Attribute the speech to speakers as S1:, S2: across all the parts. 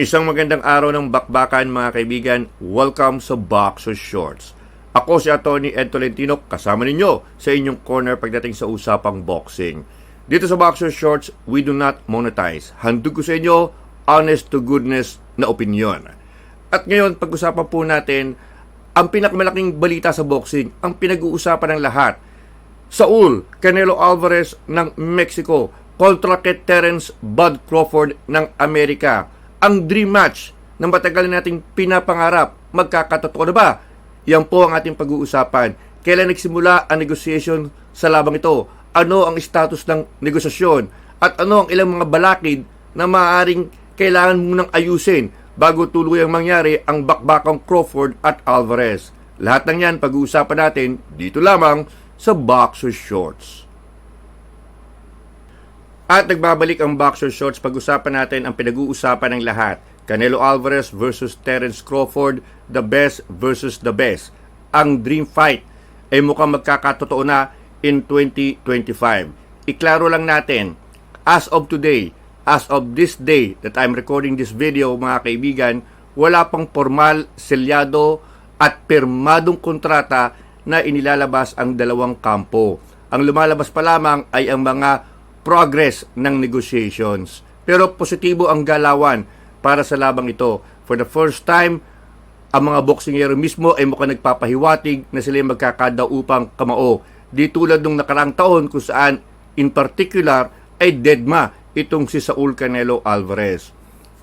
S1: Isang magandang araw ng bakbakan mga kaibigan. Welcome sa Boxer Shorts. Ako si Atty. Ed Tolentino, kasama ninyo sa inyong corner pagdating sa usapang boxing. Dito sa Boxer Shorts, we do not monetize. Handog ko sa inyo, honest to goodness na opinion. At ngayon, pag-usapan po natin ang pinakamalaking balita sa boxing, ang pinag-uusapan ng lahat. Saul Canelo Alvarez ng Mexico kontra kay Terence Bud Crawford ng Amerika. Ang dream match na matagal na nating pinapangarap, magkakatotoo na ba? Yan po ang ating pag-uusapan. Kailan nagsimula ang negotiation sa labang ito? Ano ang status ng negosasyon? At ano ang ilang mga balakid na maaaring kailangan munang ayusin bago tuluyang mangyari ang bakbakang Crawford at Alvarez? Lahat ng yan pag-uusapan natin dito lamang sa Boxer Shorts. At nagbabalik ang Boxer Shorts, pag-usapan natin ang pinag-uusapan ng lahat. Canelo Alvarez versus Terence Crawford, the best versus the best. Ang dream fight ay mukhang magkakatotoo na in 2025. Iklaro lang natin, as of today, as of this day that I'm recording this video mga kaibigan, wala pang formal, selyado at pirmadong kontrata na inilalabas ang dalawang kampo. Ang lumalabas pa lamang ay ang mga progress ng negotiations. Pero positibo ang galawan para sa labang ito. For the first time, ang mga boksingero mismo ay mukhang nagpapahiwatig na sila yung magkakadaupang kamao. Di tulad nung nakarang taon kung saan in particular ay deadma itong si Saul Canelo Alvarez.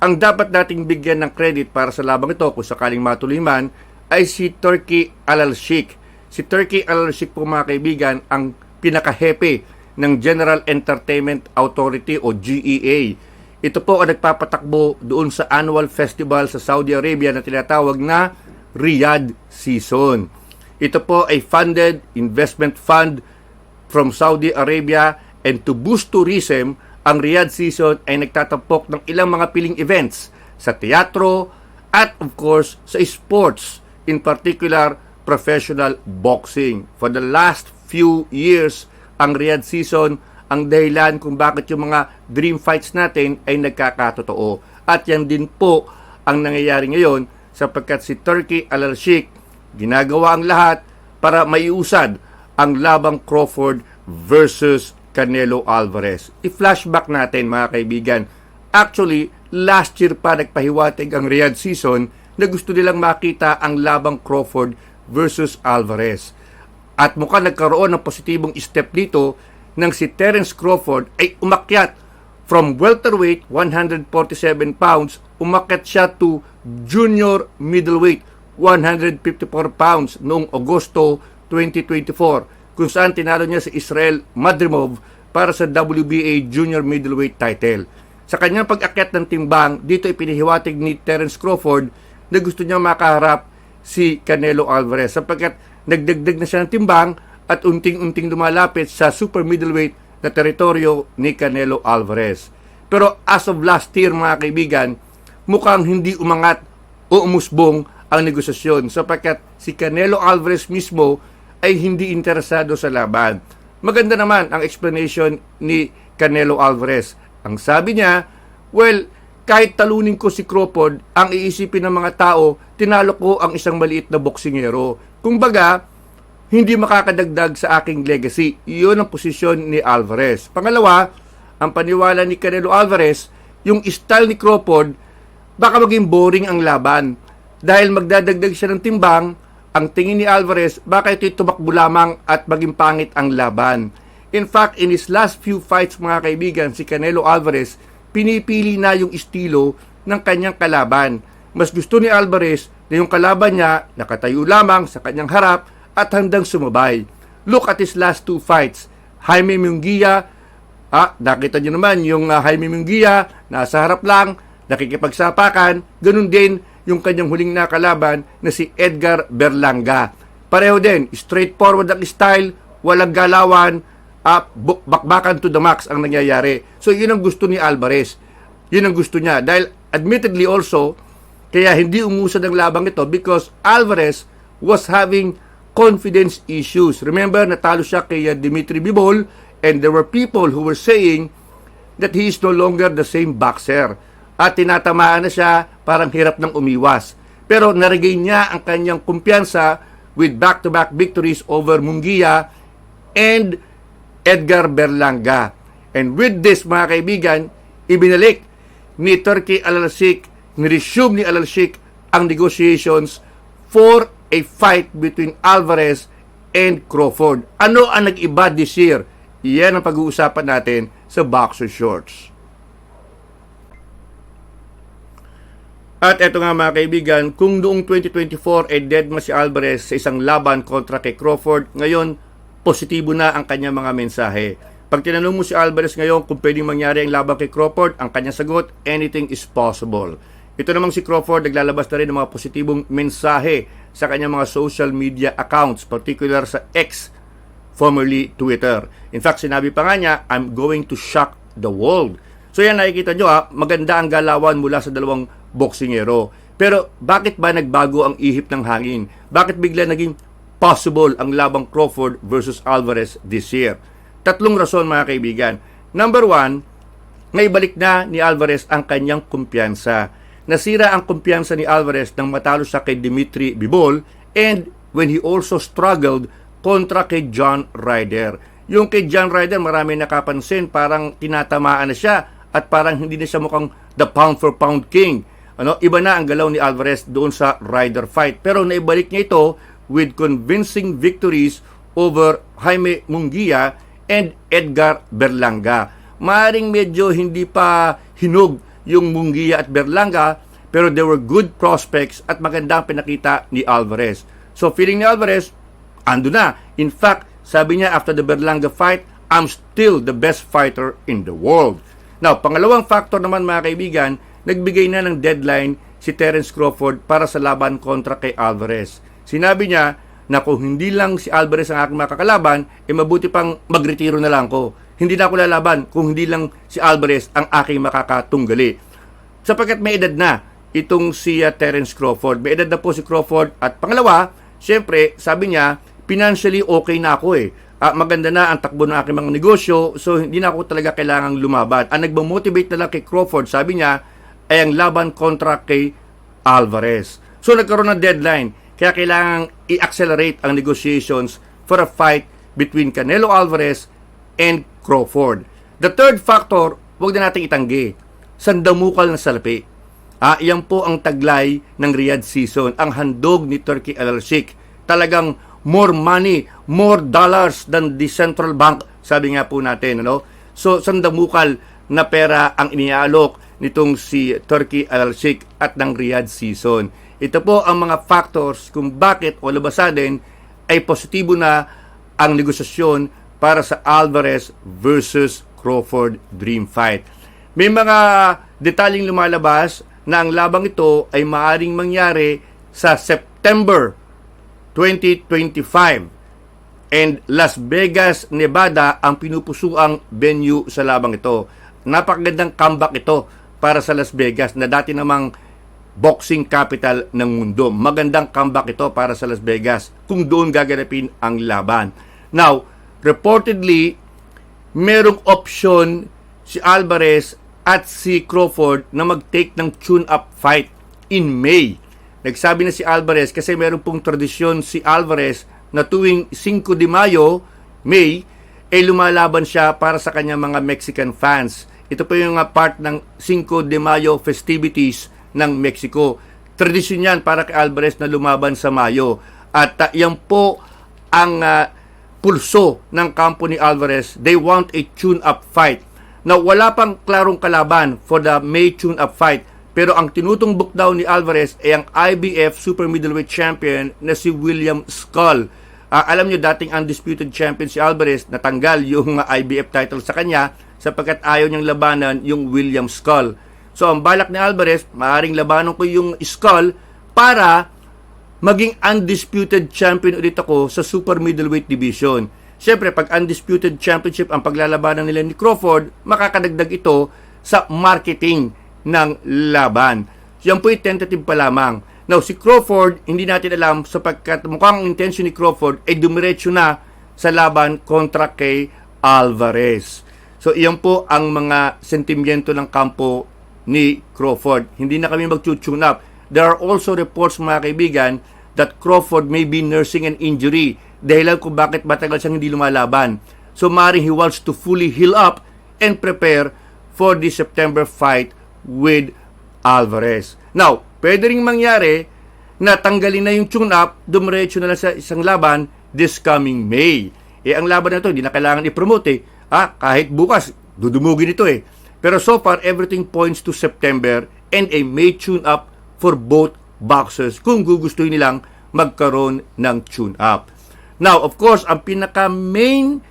S1: Ang dapat nating bigyan ng credit para sa labang ito kung sakaling matuloy man ay si Turkey Al-Sheikh. Si Turkey Al-Sheikh po mga kaibigan ang pinakahepe ng General Entertainment Authority o GEA. Ito po ang nagpapatakbo doon sa annual festival sa Saudi Arabia na tinatawag na Riyadh Season. Ito po ay funded investment fund from Saudi Arabia and to boost tourism, ang Riyadh Season ay nagtatampok ng ilang mga piling events sa teatro at of course sa sports, in particular professional boxing. For the last few years, ang Riyadh Season ang dahilan kung bakit yung mga dream fights natin ay nagkakatotoo. At yan din po ang nangyayari ngayon sapagkat si Turkey Al-Sheikh ginagawa ang lahat para maiusad ang labang Crawford versus Canelo Alvarez. I-flashback natin mga kaibigan. Actually, last year pa nagpahiwatig ang Riyadh Season na gusto nilang makita ang labang Crawford versus Alvarez. At mukhang nagkaroon ng positibong step dito nang si Terence Crawford ay umakyat from welterweight 147 pounds, umakyat siya to junior middleweight 154 pounds noong Agosto 2024 kung saan tinalo niya si Israel Madrimov para sa WBA junior middleweight title. Sa kanyang pag-akyat ng timbang, dito ipinihiwatig ni Terence Crawford na gusto niya makaharap si Canelo Alvarez sapagkat nagdagdag na siya ng timbang at unting-unting lumalapit sa super middleweight na teritoryo ni Canelo Alvarez. Pero as of last year mga kaibigan, mukhang hindi umangat o umusbong ang negosasyon sapagkat si Canelo Alvarez mismo ay hindi interesado sa laban. Maganda naman ang explanation ni Canelo Alvarez. Ang sabi niya, well, kahit talunin ko si Crawford, ang iisipin ng mga tao, tinalo ko ang isang maliit na boksingero. Kung baga, hindi makakadagdag sa aking legacy. Iyon ang posisyon ni Alvarez. Pangalawa, ang paniwala ni Canelo Alvarez, yung style ni Crawford, baka maging boring ang laban. Dahil magdadagdag siya ng timbang, ang tingin ni Alvarez, baka ito'y tumakbo lamang at maging pangit ang laban. In fact, in his last few fights mga kaibigan, si Canelo Alvarez, pinipili na yung estilo ng kanyang kalaban. Mas gusto ni Alvarez na yung kalaban niya nakatayo lamang sa kanyang harap at handang sumabay. Look at his last two fights. Jaime Munguia, ah, nakita niyo naman yung uh, Jaime Munguia, nasa harap lang, nakikipagsapakan, ganun din yung kanyang huling nakalaban na si Edgar Berlanga. Pareho din, straightforward ang style, walang galawan, up, bakbakan to the max ang nangyayari. So, yun ang gusto ni Alvarez. Yun ang gusto niya. Dahil, admittedly also, kaya hindi umusad ang labang ito because Alvarez was having confidence issues. Remember, natalo siya kay uh, Dimitri Bivol and there were people who were saying that he is no longer the same boxer. at tinatamaan na siya, parang hirap ng umiwas. Pero naregain niya ang kanyang kumpiyansa with back-to-back victories over Mungia and Edgar Berlanga. And with this, mga kaibigan, ibinalik ni Turkey Alalsik, ni-resume ni Alalsik ang negotiations for a fight between Alvarez and Crawford. Ano ang nag-iba this year? Yan ang pag-uusapan natin sa Boxer Shorts. At eto nga mga kaibigan, kung noong 2024 ay dead ma si Alvarez sa isang laban kontra kay Crawford, ngayon positibo na ang kanyang mga mensahe. Pag tinanong mo si Alvarez ngayon kung pwedeng mangyari ang laban kay Crawford, ang kanyang sagot, anything is possible. Ito namang si Crawford naglalabas na rin ng mga positibong mensahe sa kanyang mga social media accounts, particular sa X, formerly Twitter. In fact, sinabi pa nga niya, I'm going to shock the world. So yan nakikita nyo ha, maganda ang galawan mula sa dalawang boksingero. Pero bakit ba nagbago ang ihip ng hangin? Bakit bigla naging possible ang labang Crawford versus Alvarez this year? Tatlong rason mga kaibigan. Number one, naibalik na ni Alvarez ang kanyang kumpiyansa. Nasira ang kumpiyansa ni Alvarez nang matalo siya kay Dimitri Bibol and when he also struggled kontra kay John Ryder. Yung kay John Ryder, marami nakapansin, parang tinatamaan na siya at parang hindi na siya mukhang the pound for pound king. Ano, iba na ang galaw ni Alvarez doon sa Ryder fight. Pero naibalik niya ito with convincing victories over Jaime Mungia and Edgar Berlanga. Maaring medyo hindi pa hinog yung Mungia at Berlanga, pero there were good prospects at magandang pinakita ni Alvarez. So feeling ni Alvarez, ando na. In fact, sabi niya after the Berlanga fight, I'm still the best fighter in the world. Now, pangalawang factor naman mga kaibigan, nagbigay na ng deadline si Terence Crawford para sa laban kontra kay Alvarez. Sinabi niya na kung hindi lang si Alvarez ang aking makakalaban, eh mabuti pang magretiro na lang ko. Hindi na ako lalaban kung hindi lang si Alvarez ang aking makakatunggali. Sapagkat may edad na itong si uh, Terence Crawford. May edad na po si Crawford. At pangalawa, syempre, sabi niya, financially okay na ako eh. Ah, maganda na ang takbo ng aking mga negosyo, so hindi na ako talaga kailangang lumaban. Ang nagmamotivate na lang kay Crawford, sabi niya, ay ang laban kontra kay Alvarez. So nagkaroon ng deadline, kaya kailangang i-accelerate ang negotiations for a fight between Canelo Alvarez and Crawford. The third factor, huwag na natin itanggi, sandamukal na salapi. Ah, yan po ang taglay ng Riyadh season, ang handog ni Turkey Al-Sheikh. Talagang more money, more dollars than the central bank, sabi nga po natin, ano? So, sandamukal na pera ang iniaalok nitong si Turkey Al-Sheikh at ng Riyadh season. Ito po ang mga factors kung bakit o labasadin ay positibo na ang negosasyon para sa Alvarez versus Crawford Dream Fight. May mga detalyeng lumalabas na ang labang ito ay maaring mangyari sa September 2025 and Las Vegas, Nevada ang pinupusuang venue sa labang ito. Napakagandang comeback ito para sa Las Vegas na dati namang boxing capital ng mundo. Magandang comeback ito para sa Las Vegas kung doon gaganapin ang laban. Now, reportedly, merong option si Alvarez at si Crawford na mag-take ng tune-up fight in May. Nagsabi na si Alvarez kasi meron pong tradisyon si Alvarez na tuwing 5 de Mayo, May, ay lumalaban siya para sa kanyang mga Mexican fans. Ito po yung uh, part ng 5 de Mayo festivities ng Mexico. Tradisyon yan para kay Alvarez na lumaban sa Mayo. At uh, yan po ang uh, pulso ng kampo ni Alvarez. They want a tune-up fight. Na wala pang klarong kalaban for the May tune-up fight. Pero ang tinutumbok daw ni Alvarez ay ang IBF Super Middleweight Champion na si William Skull. Uh, alam nyo, dating undisputed champion si Alvarez, natanggal yung uh, IBF title sa kanya sapagkat ayaw niyang labanan yung William Skull. So, ang balak ni Alvarez, maaring labanan ko yung Skull para maging undisputed champion ulit ako sa super middleweight division. Siyempre, pag undisputed championship ang paglalabanan nila ni Crawford, makakadagdag ito sa marketing ng laban. Yan po yung tentative pa lamang. Now, si Crawford, hindi natin alam sapagkat mukhang intention ni Crawford ay dumiretso na sa laban kontra kay Alvarez. So, iyan po ang mga sentimiento ng kampo ni Crawford. Hindi na kami mag-tune up. There are also reports mga kaibigan that Crawford may be nursing an injury dahilan kung bakit matagal siyang hindi lumalaban. So maaaring he wants to fully heal up and prepare for the September fight with Alvarez. Now, pwede rin mangyari na tanggalin na yung tune-up, dumiretso na lang sa isang laban this coming May. Eh, ang laban na to, hindi na kailangan i-promote eh. Ah, kahit bukas, dudumugin ito eh. Pero so far, everything points to September and a May tune-up for both boxers kung gugustuhin nilang magkaroon ng tune-up. Now, of course, ang pinaka-main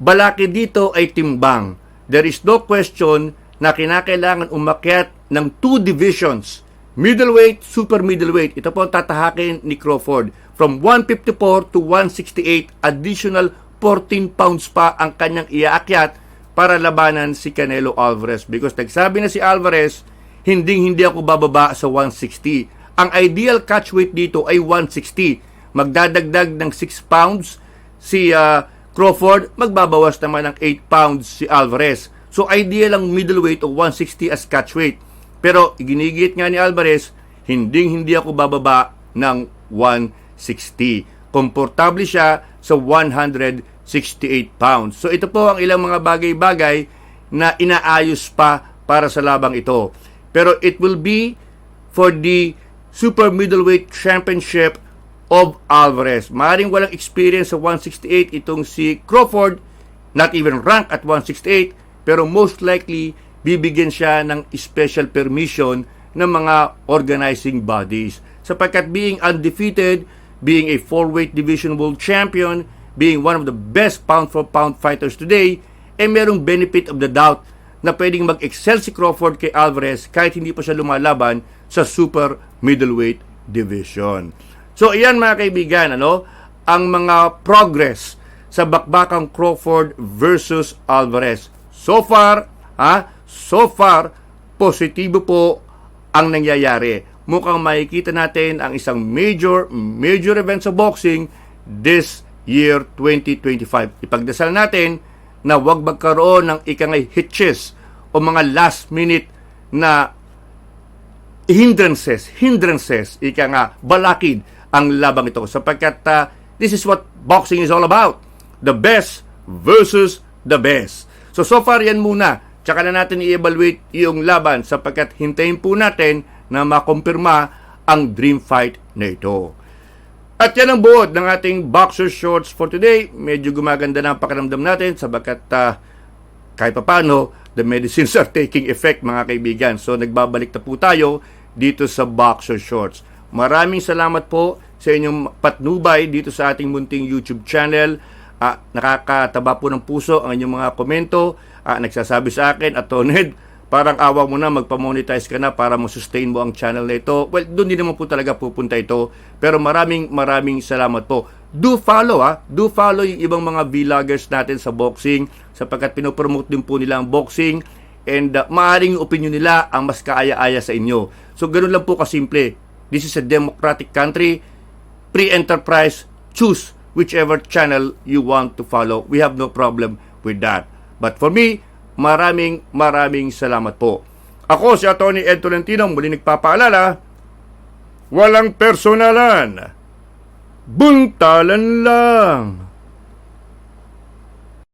S1: balaki dito ay timbang. There is no question na kinakailangan umakyat ng two divisions, middleweight, super middleweight. Ito po ang tatahakin ni Crawford. From 154 to 168, additional 14 pounds pa ang kanyang iaakyat para labanan si Canelo Alvarez. Because nagsabi na si Alvarez, hindi hindi ako bababa sa 160. Ang ideal catch weight dito ay 160. Magdadagdag ng 6 pounds si ah, Crawford, magbabawas naman ng 8 pounds si Alvarez. So ideal ang middleweight o 160 as catch weight. Pero iginigit nga ni Alvarez, hindi hindi ako bababa ng 160. Komportable siya sa 168 pounds. So ito po ang ilang mga bagay-bagay na inaayos pa para sa labang ito. Pero it will be for the Super Middleweight Championship of Alvarez. Maring walang experience sa 168 itong si Crawford, not even rank at 168, pero most likely bibigyan siya ng special permission ng mga organizing bodies. Sapagkat being undefeated, being a four-weight division world champion, being one of the best pound-for-pound fighters today, eh merong benefit of the doubt na pwedeng mag-excel si Crawford kay Alvarez kahit hindi pa siya lumalaban sa super middleweight division. So, iyan mga kaibigan, ano, ang mga progress sa bakbakang Crawford versus Alvarez. So far, ha, so far, positibo po ang nangyayari. Mukhang makikita natin ang isang major, major event sa boxing this year 2025. Ipagdasal natin na huwag magkaroon ng ikangay hitches o mga last minute na hindrances, hindrances, ika nga, balakid ang labang ito sapagkat uh, this is what boxing is all about. The best versus the best. So, so far yan muna. Tsaka na natin i-evaluate yung laban sapagkat hintayin po natin na makumpirma ang dream fight na ito. At yan ang buod ng ating boxer shorts for today. Medyo gumaganda na ang pakiramdam natin sabagkat uh, kahit papano, the medicines are taking effect mga kaibigan. So nagbabalik na po tayo dito sa Boxer Shorts. Maraming salamat po sa inyong patnubay dito sa ating munting YouTube channel. Ah, nakakataba po ng puso ang inyong mga komento. Ah, nagsasabi sa akin, at Toned, parang awa mo na, magpa-monetize ka na para mo-sustain mo ang channel na ito. Well, doon din naman po talaga pupunta ito. Pero maraming maraming salamat po. Do follow ha. Do follow yung ibang mga vloggers natin sa boxing sapagkat pinopromote din po nila ang boxing and uh, maaaring opinion nila ang mas kaaya-aya sa inyo. So ganun lang po kasimple. This is a democratic country. Free enterprise. Choose whichever channel you want to follow. We have no problem with that. But for me, maraming maraming salamat po. Ako si Atty. Ed Tolentino, muli nagpapaalala, walang personalan, buntalan lang.